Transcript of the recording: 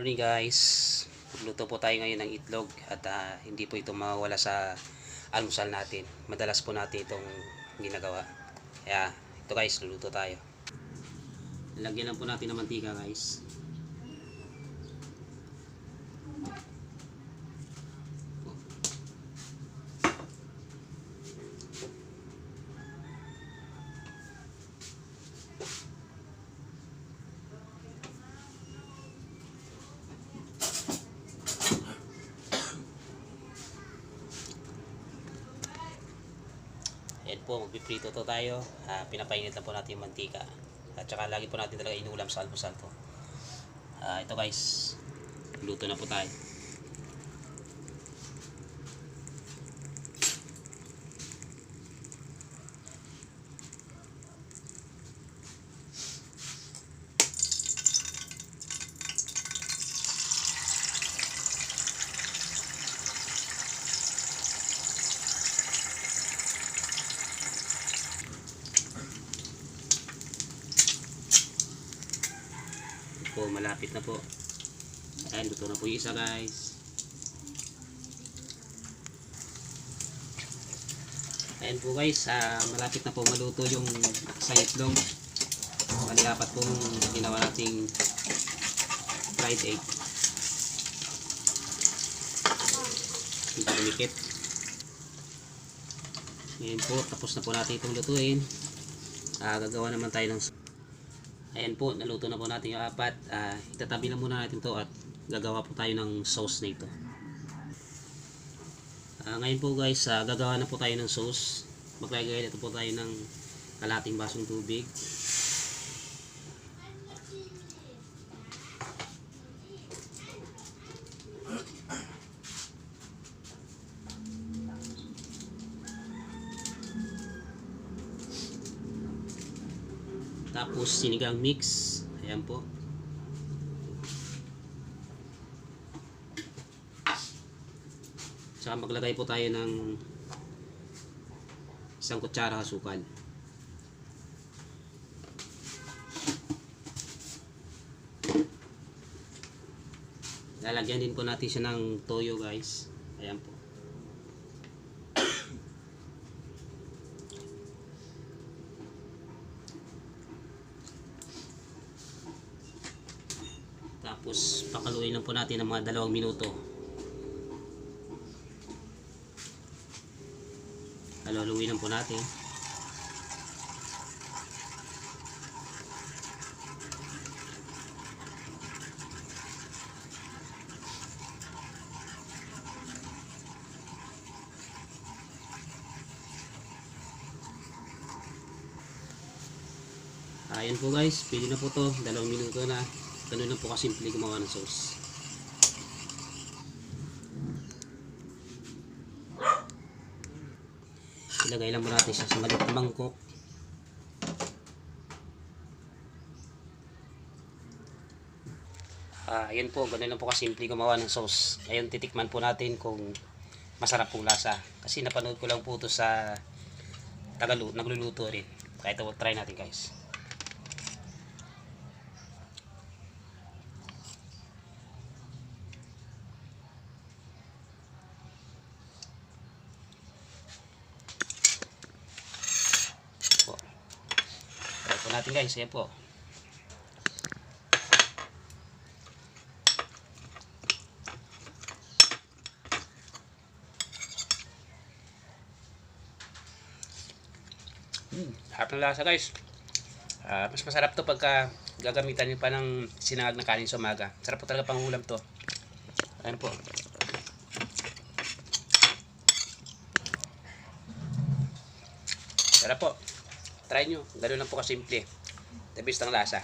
Morning guys. Luto po tayo ngayon ng itlog at ah, hindi po ito mawala sa almusal natin. Madalas po natin itong ginagawa. Kaya ito guys, luluto tayo. Lagyan lang po natin ng mantika guys. Ayan po, magpiprito to tayo. Ah, pinapainit lang po natin yung mantika. At saka lagi po natin talaga inulam sa almusal to. Ah, ito guys, luto na po tayo. Po, malapit na po. Ayan, luto na po yung isa guys. Ayan po guys, ah, malapit na po maluto yung isang itlog. Bali apat pong ginawa nating fried egg. Dumikit. Ngayon po, tapos na po natin itong lutuin. Ah, gagawa naman tayo ng Ayan po, naluto na po natin yung apat. Ah, itatabi lang muna natin to at gagawa po tayo ng sauce na ito. Ah, ngayon po guys, ah, gagawa na po tayo ng sauce. Maglagay na po tayo ng kalating basong tubig. Tapos sinigang mix. Ayan po. Saka maglagay po tayo ng isang kutsara asukal. Lalagyan din po natin siya ng toyo guys. Ayan po. Tapos pakaluin lang po natin ng mga dalawang minuto. Haluluin lang po natin. Ayan po guys, pwede na po to. Dalawang minuto na. Ganun lang po kasimple gumawa ng sauce. Ilagay lang mo natin siya sa maliit na mangkok. Ah, ayan po, ganun lang po kasimple gumawa ng sauce. Ngayon titikman po natin kung masarap po lasa. Kasi napanood ko lang po ito sa tagalu nagluluto rin. Kaya ito, try natin guys. Po natin guys. Ayan po. Hmm, harap lasa guys. Ah, mas masarap to pagka gagamitan niyo pa ng sinangag na kanin sa umaga. Sarap po talaga pang ulam to. Ayan po. Sarap po. Try nyo. Ganun lang po kasimple. The best ang lasa.